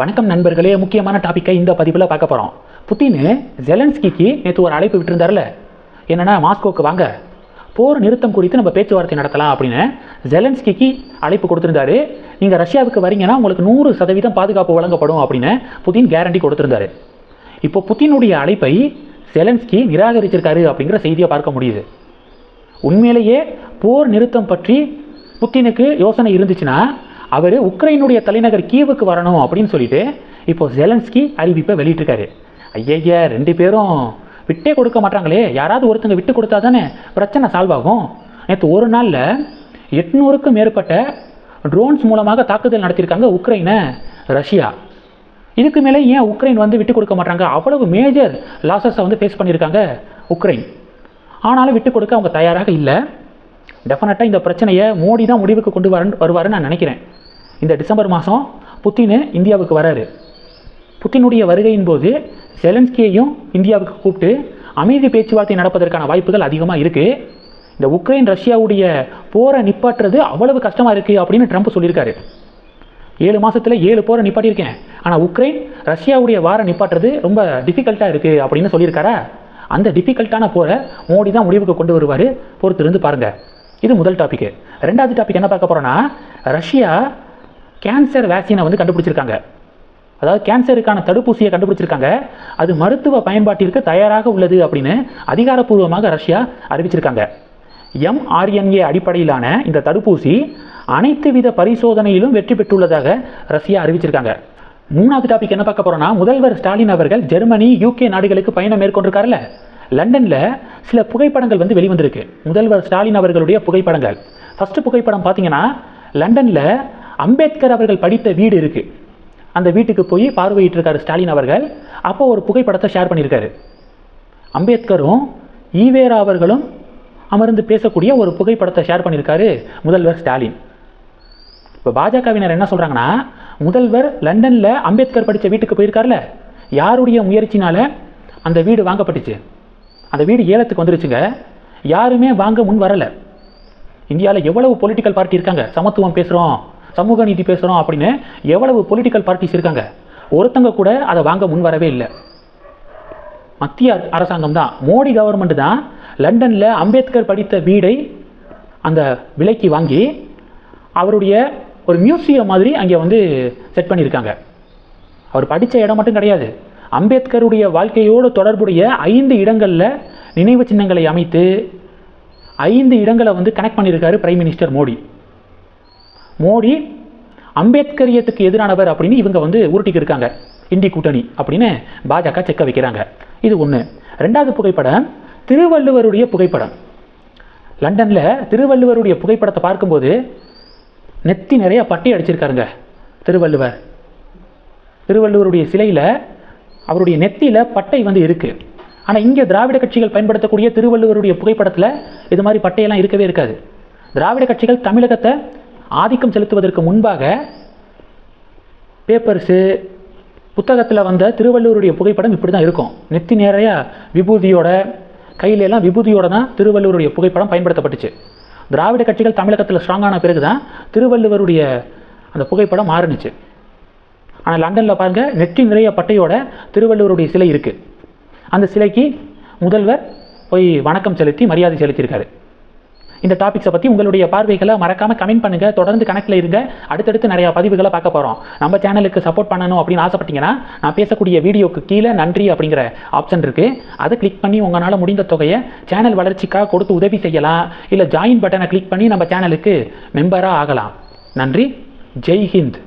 வணக்கம் நண்பர்களே முக்கியமான டாப்பிக்கை இந்த பதிவில் பார்க்க போகிறோம் புட்டின் ஜெலன்ஸ்கிக்கு நேற்று ஒரு அழைப்பு விட்டுருந்தார்ல. என்னென்னா மாஸ்கோக்கு வாங்க. போர் நிறுத்தம் குறித்து நம்ம பேச்சுவார்த்தை நடத்தலாம் அப்படின்னு ஜெலன்ஸ்கிக்கு அழைப்பு கொடுத்துருந்தாரு. நீங்கள் ரஷ்யாவுக்கு வரீங்கன்னா உங்களுக்கு நூறு சதவீதம் பாதுகாப்பு வழங்கப்படும் அப்படின்னு புதின் கேரண்டி கொடுத்துருந்தாரு. இப்போ புத்தினுடைய அழைப்பை ஜெலன்ஸ்கி நிராகரிச்சிருக்காரு அப்படிங்கிற செய்தியை பார்க்க முடியுது. உண்மையிலேயே போர் நிறுத்தம் பற்றி புத்தினுக்கு யோசனை இருந்துச்சுன்னா அவர் உக்ரைனுடைய தலைநகர் கீவுக்கு வரணும் அப்படின்னு சொல்லிட்டு இப்போ ஜெலன்ஸ்கி அறிவிப்பை வெளியிட்டிருக்காரு. ஐயய்ய ரெண்டு பேரும் விட்டே கொடுக்க மாட்டாங்களே. யாராவது ஒருத்தங்க விட்டு கொடுத்தா தானே பிரச்சனை சால்வ் ஆகும். நேற்று ஒரு நாளில் எட்நூறுக்கும் மேற்பட்ட ட்ரோன்ஸ் மூலமாக தாக்குதல் நடத்தியிருக்காங்க உக்ரைனை ரஷ்யா. இதுக்கு மேலே ஏன் உக்ரைன் வந்து விட்டு கொடுக்க மாட்டாங்க? அவ்வளவு மேஜர் லாசஸை வந்து ஃபேஸ் பண்ணியிருக்காங்க உக்ரைன். ஆனாலும் விட்டு கொடுக்க அவங்க தயாராக இல்லை. டெஃபினட்டாக இந்த பிரச்சனையை மோடி தான் முடிவுக்கு கொண்டு வர வருவாருன்னு நான் நினைக்கிறேன். இந்த டிசம்பர் மாதம் புத்தின் இந்தியாவுக்கு வராரு. புத்தினுடைய வருகையின் போது செலன்ஸ்கியையும் இந்தியாவுக்கு கூப்பிட்டு அமைதி பேச்சுவார்த்தை நடப்பதற்கான வாய்ப்புகள் அதிகமாக இருக்குது இந்த உக்ரைன் ரஷ்யாவுடைய போரை நிப்பாட்டுறது அவ்வளவு கஷ்டமாக இருக்குது அப்படின்னு ட்ரம்ப் சொல்லியிருக்காரு. ஏழு மாதத்தில் ஏழு போரை நிப்பாட்டியிருக்கேன். ஆனால் உக்ரைன் ரஷ்யாவுடைய வார நிப்பாட்டுறது ரொம்ப டிஃபிகல்ட்டாக இருக்குது அப்படின்னு சொல்லியிருக்காரா? அந்த டிஃபிகல்ட்டான போரை மோடி தான் முடிவுக்கு கொண்டு வருவார். பொறுத்திருந்து பாருங்கள் இது முதல் டாபிக் ரெண்டாவது டாபிக் என்ன பார்க்க போகிறோன்னா ரஷ்யா கேன்சர் வேக்சினை வந்து கண்டுபிடிச்சிருக்காங்க. அதாவது கேன்சருக்கான தடுப்பூசியை கண்டுபிடிச்சிருக்காங்க. அது மருத்துவ பயன்பாட்டிற்கு தயாராக உள்ளது அப்படின்னு அதிகாரப்பூர்வமாக ரஷ்யா அறிவிச்சிருக்காங்க. எம்ஆர்என்ஏ அடிப்படையிலான இந்த தடுப்பூசி அனைத்து வித பரிசோதனையிலும் வெற்றி பெற்றுள்ளதாக ரஷ்யா அறிவிச்சிருக்காங்க. மூணாவது டாபிக் என்ன பார்க்க போறோம்னா முதல்வர் ஸ்டாலின் அவர்கள் ஜெர்மனி யூகே நாடுகளுக்கு பயணம் மேற்கொண்டிருக்காருல்ல. லண்டனில் சில புகைப்படங்கள் வந்து வெளிவந்திருக்கு. முதல்வர் ஸ்டாலின் அவர்களுடைய புகைப்படங்கள். ஃபஸ்ட்டு புகைப்படம் பார்த்தீங்கன்னா லண்டனில் அம்பேத்கர் அவர்கள் படித்த வீடு இருக்குது அந்த வீட்டுக்கு போய் பார்வையிட்டு இருக்காரு ஸ்டாலின் அவர்கள். அப்போ ஒரு புகைப்படத்தை ஷேர் பண்ணியிருக்காரு. அம்பேத்கரும் ஈவேரா அவர்களும் அமர்ந்து பேசக்கூடிய ஒரு புகைப்படத்தை ஷேர் பண்ணியிருக்காரு முதல்வர் ஸ்டாலின். இப்போ பாஜகவினர் என்ன சொல்கிறாங்கன்னா முதல்வர் லண்டனில் அம்பேத்கர் படித்த வீட்டுக்கு போயிருக்கார்ல. யாருடைய முயற்சினால் அந்த வீடு வாங்கப்பட்டுச்சு? அந்த வீடு ஏலத்துக்கு வந்துருச்சுங்க. யாருமே வாங்க முன் வரலை. இந்தியாவில் எவ்வளவு பொலிட்டிக்கல் பார்ட்டி இருக்காங்க? சமத்துவம் பேசுகிறோம் சமூக நீதி பேசுகிறோம் அப்படின்னு எவ்வளவு பொலிட்டிக்கல் பார்ட்டிஸ் இருக்காங்க? ஒருத்தங்க கூட அதை வாங்க முன் வரவே இல்லை. மத்திய அரசாங்கம் தான் மோடி கவர்மெண்ட் தான் லண்டனில் அம்பேத்கர் படித்த வீடை அந்த விலைக்கு வாங்கி அவருடைய ஒரு மியூசியம் மாதிரி அங்கே வந்து செட் பண்ணியிருக்காங்க. அவர் படித்த இடம் மட்டும் கிடையாது. அம்பேத்கருடைய வாழ்க்கையோடு தொடர்புடைய ஐந்து இடங்களில் நினைவு சின்னங்களை அமைத்து ஐந்து இடங்களை வந்து கனெக்ட் பண்ணியிருக்காரு பிரைம் மினிஸ்டர் மோடி. மோடி அம்பேத்கரியத்துக்கு எதிரானவர் அப்படின்னு இவங்க வந்து உருட்டிக்கு இருக்காங்க இந்தி கூட்டணி அப்படின்னு பாஜக செக்க வைக்கிறாங்க. இது ஒன்று ரெண்டாவது புகைப்படம் திருவள்ளுவருடைய புகைப்படம். லண்டனில் திருவள்ளுவருடைய புகைப்படத்தை பார்க்கும்போது நெத்தி நிறைய பட்டி அடிச்சிருக்காருங்க. திருவள்ளுவர். திருவள்ளுவருடைய சிலையில் அவருடைய நெத்தியில் பட்டை வந்து இருக்குது ஆனால் இங்கே திராவிட கட்சிகள் பயன்படுத்தக்கூடிய திருவள்ளுவருடைய புகைப்படத்தில் இது மாதிரி பட்டையெல்லாம் இருக்கவே இருக்காது. திராவிட கட்சிகள் தமிழகத்தை ஆதிக்கம் செலுத்துவதற்கு முன்பாக பேப்பர்ஸு புத்தகத்தில் வந்த திருவள்ளுவருடைய புகைப்படம் இப்படி தான் இருக்கும். நெத்தி நேரையாக விபூதியோட கையில எல்லாம் விபூதியோட தான் திருவள்ளுவருடைய புகைப்படம் பயன்படுத்தப்பட்டுச்சு. திராவிட கட்சிகள் தமிழகத்தில் ஸ்ட்ராங்கான பிறகு தான் திருவள்ளுவருடைய அந்த புகைப்படம் மாறுனுச்சு. ஆனால் லண்டனில் பாருங்கள் நெற்றி நிறைய பட்டையோட திருவள்ளுவருடைய சிலை இருக்குது அந்த சிலைக்கு முதல்வர் போய் வணக்கம் செலுத்தி மரியாதை செலுத்தியிருக்காரு. இந்த டாபிக்ஸை பற்றி உங்களுடைய பார்வைகளை மறக்காமல் கமெண்ட் பண்ணுங்கள் தொடர்ந்து கணக்கில் இருங்க. அடுத்தடுத்து நிறையா பதிவுகளை பார்க்க போகிறோம் நம்ம சேனலுக்கு சப்போர்ட் பண்ணணும் அப்படின்னு ஆசைப்பட்டீங்கன்னா நான் பேசக்கூடிய வீடியோக்கு கீழே நன்றி அப்படிங்கிற ஆப்ஷன் இருக்குது அதை கிளிக் பண்ணி உங்களால் முடிந்த தொகையை சேனல் வளர்ச்சிக்காக கொடுத்து உதவி செய்யலாம். இல்லை ஜாயின் பட்டனை கிளிக் பண்ணி நம்ம சேனலுக்கு மெம்பராக ஆகலாம். நன்றி. ஜெய் ஹிந்த்.